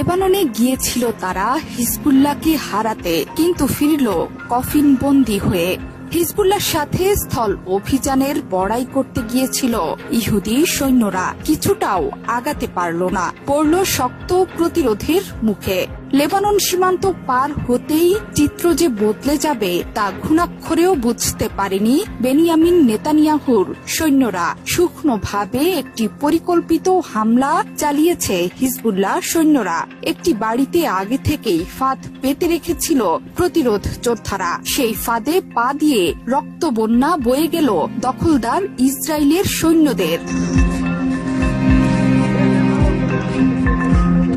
লেবাননে গিয়েছিল তারা হিজবুল্লাহকে হারাতে, কিন্তু ফিরল কফিন বন্দি হয়ে। হিজবুল্লার সাথে স্থল অভিযানের বড়াই করতে গিয়েছিল ইহুদি সৈন্যরা। কিছুটাও আগাতে পারল না। পড়ল শক্ত প্রতিরোধের মুখে। লেবানন সীমান্ত পার হতেই চিত্র যে বদলে যাবে তা ঘুণাক্ষরেও বুঝতে পারেনি বেনিয়ামিন নেতানিয়াহুর সৈন্যরা। সূক্ষ্মভাবে একটি পরিকল্পিত হামলা চালিয়েছে হিজবুল্লাহ সৈন্যরা। একটি বাড়িতে আগে থেকেই ফাঁদ পেতে রেখেছিল প্রতিরোধ যোদ্ধারা। সেই ফাঁদে পা দিয়ে রক্ত বন্যা বয়ে গেল দখলদার ইসরায়েলের সৈন্যদের।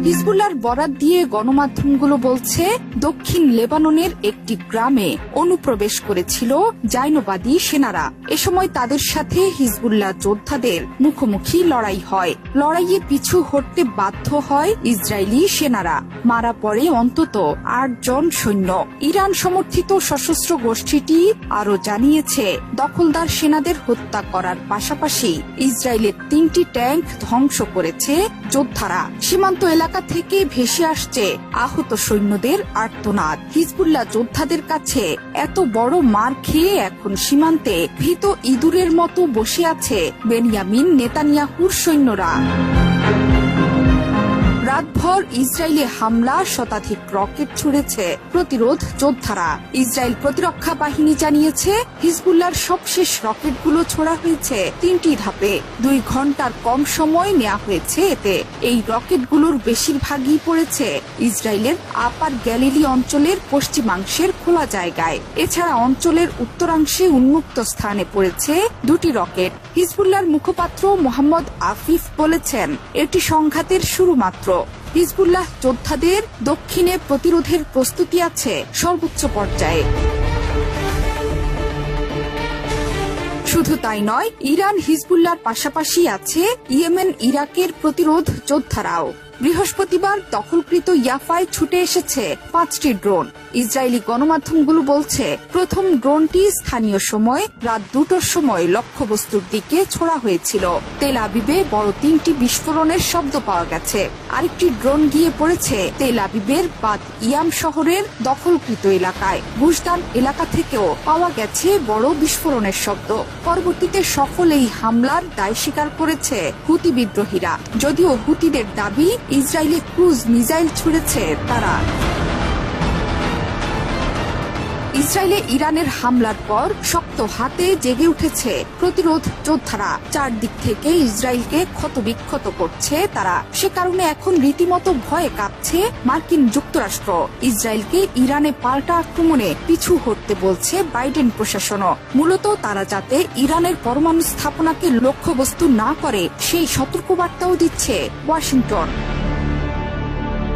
হিজবুল্লার বরাত দিয়ে গণমাধ্যমগুলো বলছে, দক্ষিণ লেবাননের একটি গ্রামে অনুপ্রবেশ করেছিল জাইনবাদী সেনারা। এ সময় তাদের সাথে হিজবুল্লাহ যোদ্ধাদের মুখোমুখি লড়াই হয়। লড়াইয়ে পিছু হটতে বাধ্য হয় ইসরায়েলি সেনারা। মারা পড়ে অন্তত আট জন সৈন্য। ইরান সমর্থিত সশস্ত্র গোষ্ঠীটি আরও জানিয়েছে, দখলদার সেনাদের হত্যা করার পাশাপাশি ইসরায়েলের তিনটি ট্যাঙ্ক ধ্বংস করেছে যোদ্ধারা। সীমান্ত এলাকা থেকে ভেসে আসছে আহত সৈন্যদের আর্তনাদ। হিজবুল্লাহ যোদ্ধাদের কাছে এত বড় মার খেয়ে এখন সীমান্তে ভীত ইঁদুরের মতো বসে আছে বেনিয়ামিন নেতানিয়াহুর সৈন্যরা। রাতভর ইসরায়েলে হামলা, শতাধিক রকেট ছুড়েছে প্রতিরোধ যোদ্ধারা। ইসরায়েল প্রতিরক্ষা বাহিনী জানিয়েছে হিজবুল্লার সবশেষ রকেটগুলো ছোড়া হয়েছে তিনটি ধাপে। দুই ঘণ্টার কম সময় নেওয়া হয়েছে এতে। এই রকেটগুলোর বেশিরভাগই পড়েছে ইসরায়েলের আপার গ্যালিলি অঞ্চলের পশ্চিমাংশের খোলা জায়গায়। এছাড়া অঞ্চলের উত্তরাংশে উন্মুক্ত স্থানে পড়েছে দুটি রকেট। হিজবুল্লার মুখপাত্র মোহাম্মদ আফিফ বলেছেন, এটি সংঘাতের শুরু মাত্র হিজবুল্লাহ যোদ্ধাদের দক্ষিণে প্রতিরোধের প্রস্তুতি আছে সর্বোচ্চ পর্যায়ে। শুধু তাই নয়, ইরান হিজবুল্লার পাশাপাশি আছে ইয়েমেন, ইরাকের প্রতিরোধ যোদ্ধারাও। বৃহস্পতিবার দখলকৃত ইয়াফায় ছুটে এসেছে পাঁচটি ড্রোন। ইসরায়েলি গণমাধ্যমগুলো বলছে, প্রথম ড্রোনটি স্থানীয় সময় রাত দুটোর সময় লক্ষ্যবস্তুর দিকে ছোড়া হয়েছিল। তেল আবিবে বড় তিনটি বিস্ফোরণের শব্দ পাওয়া গেছে। আরেকটি ড্রোন গিয়ে পড়েছে তেল আবিবের বাদ ইয়াম শহরের দখলকৃত এলাকায়। গুজদান এলাকা থেকেও পাওয়া গেছে বড় বিস্ফোরণের শব্দ। পরবর্তীতে সফল এই হামলার দায় স্বীকার করেছে হুতি বিদ্রোহীরা। যদিও হুতিদের দাবি ইসরায়েলে ক্রুজ মিসাইল ছুড়েছে তারা। ইসরায়েলে ইরানের হামলার পর শক্ত হাতে জেগে উঠেছে প্রতিরোধ যোদ্ধারা। চারদিক থেকে ইসরায়েলকে ক্ষতবিক্ষত করছে তারা। সে কারণে এখন রীতিমতো ভয়ে কাঁপছে মার্কিন যুক্তরাষ্ট্র। ইসরায়েলকে ইরানে পাল্টা আক্রমণে পিছু হটতে বলছে বাইডেন প্রশাসনও। মূলত তারা যাতে ইরানের পরমাণু স্থাপনাকে লক্ষ্যবস্তু না করে সেই সতর্কবার্তাও দিচ্ছে ওয়াশিংটন।